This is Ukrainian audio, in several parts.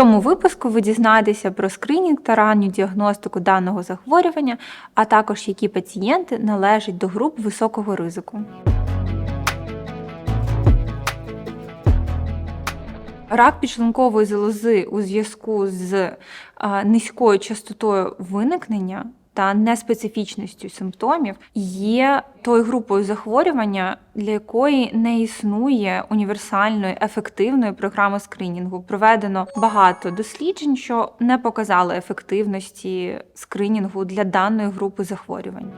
цьому випуску ви дізнаєтеся про скринінг та ранню діагностику даного захворювання, а також які пацієнти належать до груп високого ризику. Рак підшлункової залози у зв'язку з низькою частотою виникнення та неспецифічністю симптомів є тою групою захворювання, для якої не існує універсальної ефективної програми скринінгу. Проведено багато досліджень, що не показали ефективності скринінгу для даної групи захворювань.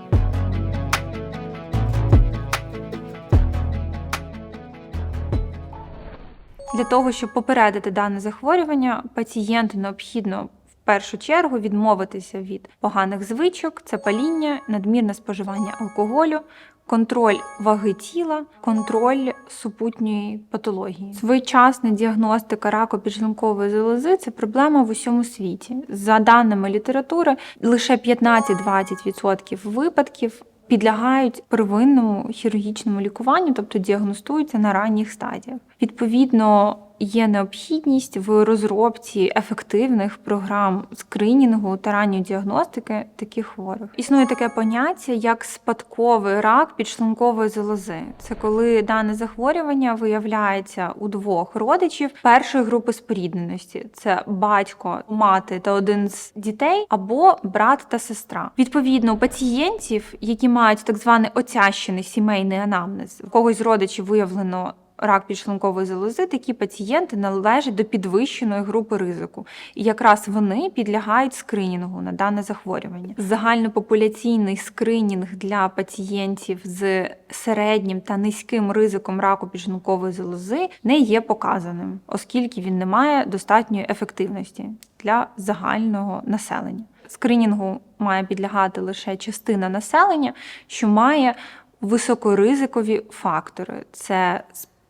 Для того, щоб попередити дане захворювання, пацієнту необхідно першу чергу відмовитися від поганих звичок, це паління, надмірне споживання алкоголю, контроль ваги тіла, контроль супутньої патології. Своєчасна діагностика раку підшлункової залози це проблема в усьому світі. За даними літератури, лише 15-20% випадків підлягають первинному хірургічному лікуванню, тобто діагностуються на ранніх стадіях. Відповідно, є необхідність в розробці ефективних програм скринінгу та ранньої діагностики таких хворих. Існує таке поняття як спадковий рак підшлункової залози. Це коли дане захворювання виявляється у двох родичів першої групи спорідненості: це батько, мати та один з дітей, або брат та сестра. Відповідно, у пацієнтів, які мають так званий оцящений сімейний анамнез, у когось з родичів виявлено рак підшлункової залози, такі пацієнти належать до підвищеної групи ризику, і якраз вони підлягають скринінгу на дане захворювання. Загальнопопуляційний скринінг для пацієнтів з середнім та низьким ризиком раку підшлункової залози не є показаним, оскільки він не має достатньої ефективності для загального населення. Скринінгу має підлягати лише частина населення, що має високоризикові фактори. Це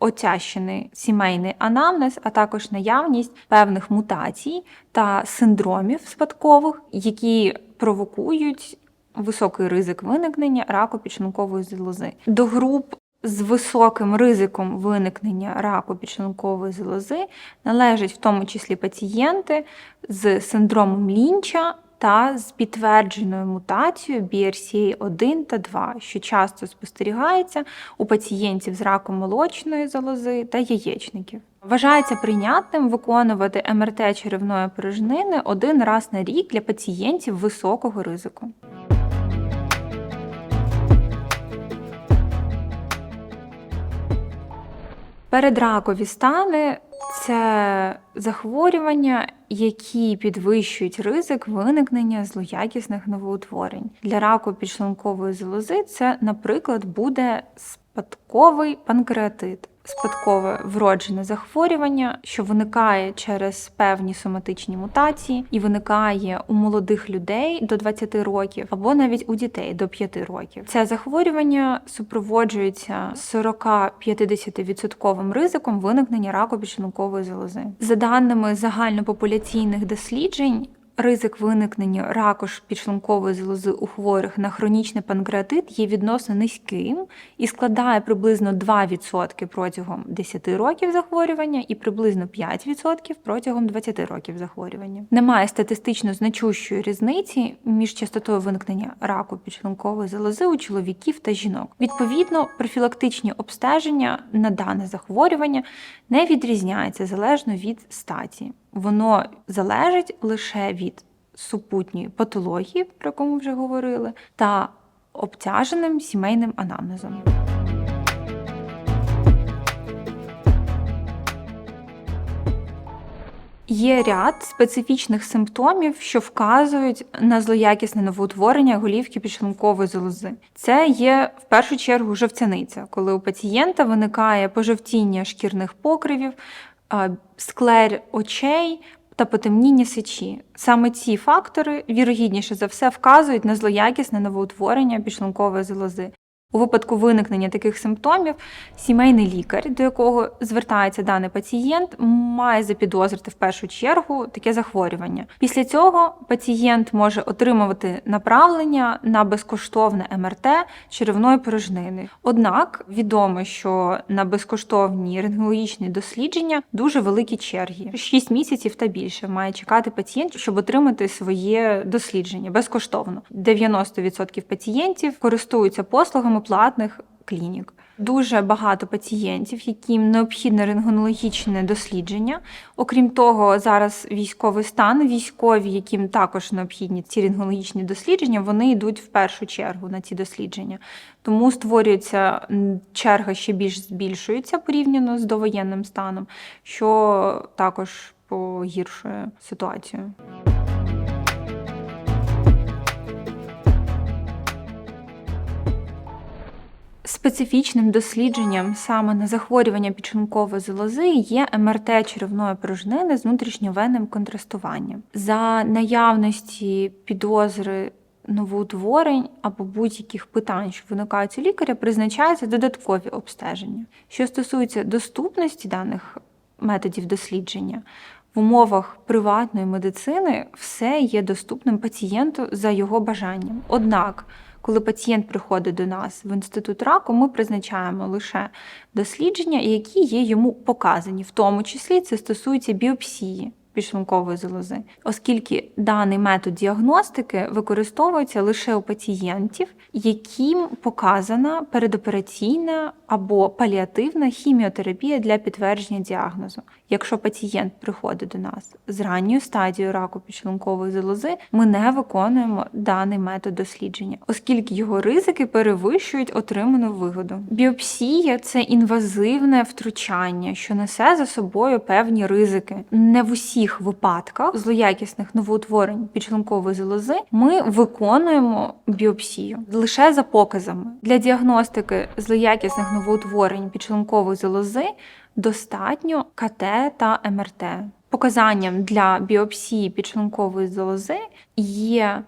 отящений сімейний анамнез, а також наявність певних мутацій та синдромів спадкових, які провокують високий ризик виникнення раку підшлункової залози. До груп з високим ризиком виникнення раку підшлункової залози належать в тому числі пацієнти з синдромом лінча та з підтвердженою мутацією BRCA1 та 2, що часто спостерігається у пацієнтів з раком молочної залози та яєчників. Вважається прийнятним виконувати МРТ черевної порожнини один раз на рік для пацієнтів високого ризику. Передракові стани це захворювання, які підвищують ризик виникнення злоякісних новоутворень. Для раку підшлункової залози це, наприклад, буде спадковий панкреатит. Спадкове вроджене захворювання, що виникає через певні соматичні мутації, і виникає у молодих людей до 20 років, або навіть у дітей до 5 років. Це захворювання супроводжується 40-50% ризиком виникнення раку підшлункової залози. За даними загальнопопуляційних досліджень. Ризик виникнення раку підшлункової залози у хворих на хронічний панкреатит є відносно низьким і складає приблизно 2% протягом 10 років захворювання і приблизно 5% протягом 20 років захворювання. Немає статистично значущої різниці між частотою виникнення раку підшлункової залози у чоловіків та жінок. Відповідно, профілактичні обстеження на дане захворювання не відрізняються залежно від статі воно залежить лише від супутньої патології, про яку ми вже говорили, та обтяженим сімейним анамнезом. Є ряд специфічних симптомів, що вказують на злоякісне новоутворення голівки підшлункової залози. Це є в першу чергу жовтяниця, коли у пацієнта виникає пожовтіння шкірних покривів, склер очей та потемніння сечі. Саме ці фактори, вірогідніше за все, вказують на злоякісне новоутворення підшлункової залози. У випадку виникнення таких симптомів сімейний лікар, до якого звертається даний пацієнт, має запідозрити в першу чергу таке захворювання. Після цього пацієнт може отримувати направлення на безкоштовне МРТ черевної порожнини. Однак відомо, що на безкоштовні рентгенологічні дослідження дуже великі черги. 6 місяців та більше має чекати пацієнт, щоб отримати своє дослідження безкоштовно. 90% пацієнтів користуються послугами платних клінік. Дуже багато пацієнтів, яким необхідне рентгенологічне дослідження. Окрім того, зараз військовий стан, військові, яким також необхідні ці рентгенологічні дослідження, вони йдуть в першу чергу на ці дослідження. Тому створюється черга ще більш збільшується порівняно з довоєнним станом, що також погіршує ситуацію. Специфічним дослідженням саме на захворювання підшлункової залози є МРТ черевної порожнини з внутрішньовенним контрастуванням. За наявності підозри новоутворень або будь-яких питань, що виникають у лікаря, призначаються додаткові обстеження. Що стосується доступності даних методів дослідження, в умовах приватної медицини все є доступним пацієнту за його бажанням. Однак, коли пацієнт приходить до нас в інститут раку, ми призначаємо лише дослідження, які є йому показані, в тому числі це стосується біопсії підшлункової залози, оскільки даний метод діагностики використовується лише у пацієнтів, яким показана передопераційна або паліативна хіміотерапія для підтвердження діагнозу. Якщо пацієнт приходить до нас з ранньою стадією раку підшлункової залози, ми не виконуємо даний метод дослідження, оскільки його ризики перевищують отриману вигоду. Біопсія це інвазивне втручання, що несе за собою певні ризики. Не в усіх випадках злоякісних новоутворень підшлункової залози ми виконуємо біопсію лише за показами для діагностики злоякісних новоутворень підшлункової залози достатньо КТ та МРТ. Показанням для біопсії підшлункової залози є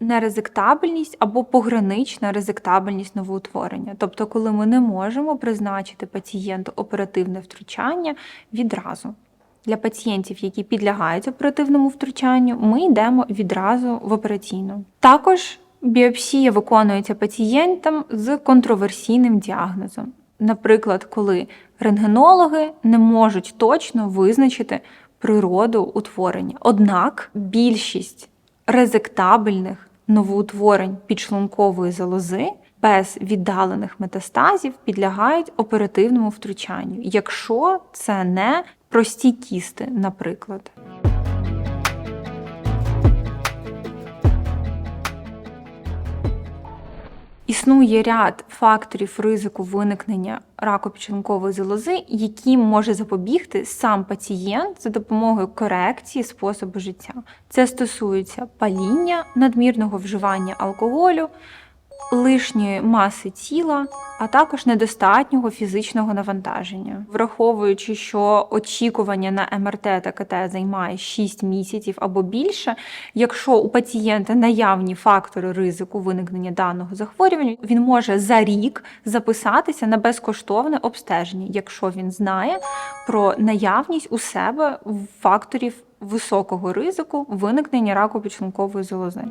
нерезектабельність або погранична резектабельність новоутворення. Тобто, коли ми не можемо призначити пацієнту оперативне втручання відразу. Для пацієнтів, які підлягають оперативному втручанню, ми йдемо відразу в операційну. Також біопсія виконується пацієнтам з контроверсійним діагнозом. Наприклад, коли рентгенологи не можуть точно визначити природу утворення. Однак більшість резектабельних новоутворень підшлункової залози без віддалених метастазів підлягають оперативному втручанню, якщо це не прості кісти, наприклад. Існує ряд факторів ризику виникнення раку підшлункової залози, яким може запобігти сам пацієнт за допомогою корекції способу життя. Це стосується паління, надмірного вживання алкоголю, лишньої маси тіла, а також недостатнього фізичного навантаження. Враховуючи, що очікування на МРТ та КТ займає 6 місяців або більше, якщо у пацієнта наявні фактори ризику виникнення даного захворювання, він може за рік записатися на безкоштовне обстеження, якщо він знає про наявність у себе факторів високого ризику виникнення раку підшлункової залози.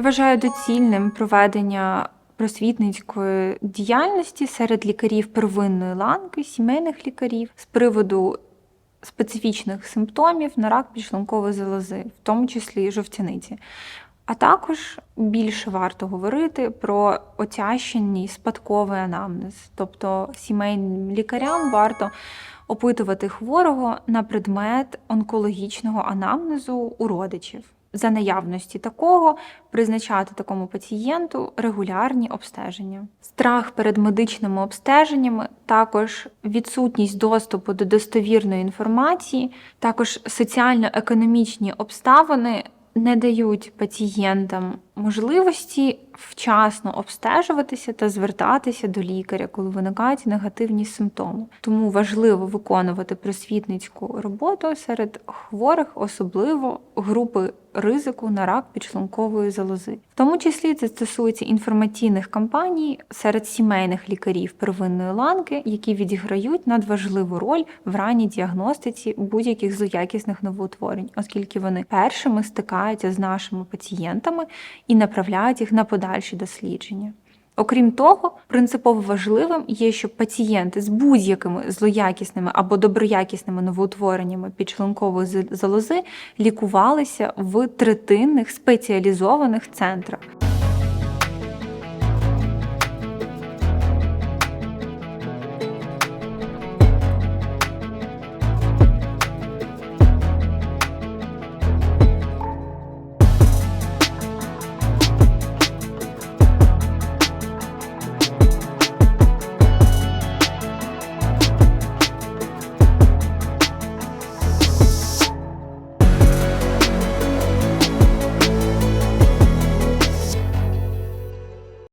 Я вважаю доцільним проведення просвітницької діяльності серед лікарів первинної ланки, сімейних лікарів з приводу специфічних симптомів на рак підшлункової залози, в тому числі жовтяниці. А також більше варто говорити про отящений спадковий анамнез, тобто сімейним лікарям варто опитувати хворого на предмет онкологічного анамнезу у родичів за наявності такого призначати такому пацієнту регулярні обстеження. Страх перед медичними обстеженнями, також відсутність доступу до достовірної інформації, також соціально-економічні обставини. Не дають пацієнтам можливості вчасно обстежуватися та звертатися до лікаря, коли виникають негативні симптоми. Тому важливо виконувати просвітницьку роботу серед хворих, особливо групи ризику на рак підшлункової залози. В тому числі це стосується інформаційних кампаній серед сімейних лікарів первинної ланки, які відіграють надважливу роль в ранній діагностиці будь-яких злоякісних новоутворень, оскільки вони першими стикаються з нашими пацієнтами і направляють їх на подальші дослідження. Окрім того, принципово важливим є, щоб пацієнти з будь-якими злоякісними або доброякісними новоутвореннями підшлункової залози лікувалися в третинних спеціалізованих центрах.